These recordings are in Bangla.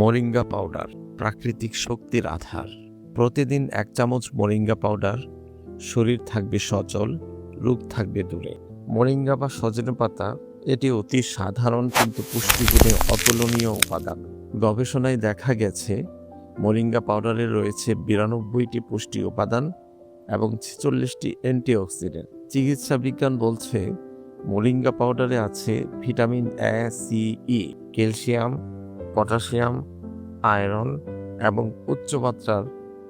মোরিঙ্গা পাউডার, প্রাকৃতিক শক্তির আধার। প্রতিদিন এক চামচ মোরিঙ্গা পাউডার, শরীর থাকবে সচল রোগ থাকবে দূরে। মোরিঙ্গা বা সজনে পাতা, এটি অতি সাধারণ কিন্তু পুষ্টিগুণে অতুলনীয় উপাদান। গবেষণায় দেখা গেছে, মোরিঙ্গা পাউডারে রয়েছে বিরানব্বইটি পুষ্টি উপাদান এবং ছেচল্লিশটি অ্যান্টিঅক্সিডেন্ট। চিকিৎসা বিজ্ঞান বলছে, মোরিঙ্গা পাউডারে আছে vitamin A C E calcium potassium, iron এবং উচ্চমাত্রার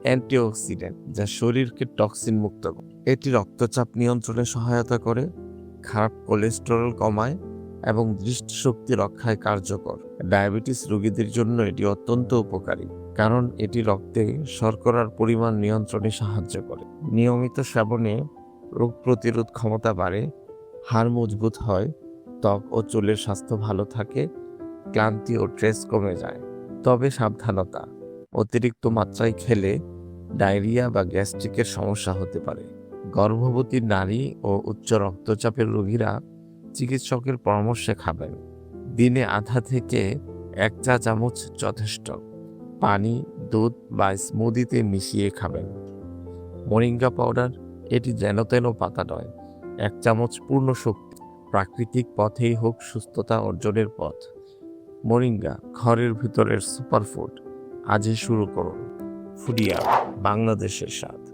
অ্যান্টিঅক্সিডেন্ট যা শরীরকে টক্সিন মুক্ত করে। এটি রক্তচাপ নিয়ন্ত্রণে সহায়তা করে, খারাপ কোলেস্টেরল কমায় এবং দৃষ্টিশক্তি রক্ষায় কার্যকর। ডায়াবেটিস রোগীদের জন্য এটি অত্যন্ত উপকারী, কারণ এটি রক্তে শর্করার পরিমাণ নিয়ন্ত্রণে সাহায্য করে। নিয়মিত সেবনে রোগ প্রতিরোধ ক্ষমতা বাড়ে, হাড় মজবুত হয়, ত্বক ও চুলের স্বাস্থ্য ভালো থাকে ক্লান্তি ও স্ট্রেস কমে যায়। তবে সাবধানতা, অতিরিক্ত মাত্রায় খেলে ডায়রিয়া বা গ্যাস্ট্রিকের সমস্যা হতে পারে। গর্ভবতী নারী ও উচ্চ রক্তচাপের রোগীরা চিকিৎসকের পরামর্শে খাবেন। দিনে আধা থেকে এক চা চামচ যথেষ্ট। পানি, দুধ বা স্মুদিতে মিশিয়ে খাবেন। মোরিঙ্গা পাউডার, এটি যেন তেন পাতা নয়, এক চামচ পূর্ণ শক্তি। প্রাকৃতিক পথেই হোক সুস্থতা অর্জনের পথ। মোরিঙ্গা ঘরের ভিতরের সুপারফুড। আজই শুরু করুন। ফুডিয়া বাংলাদেশের স্বাদ।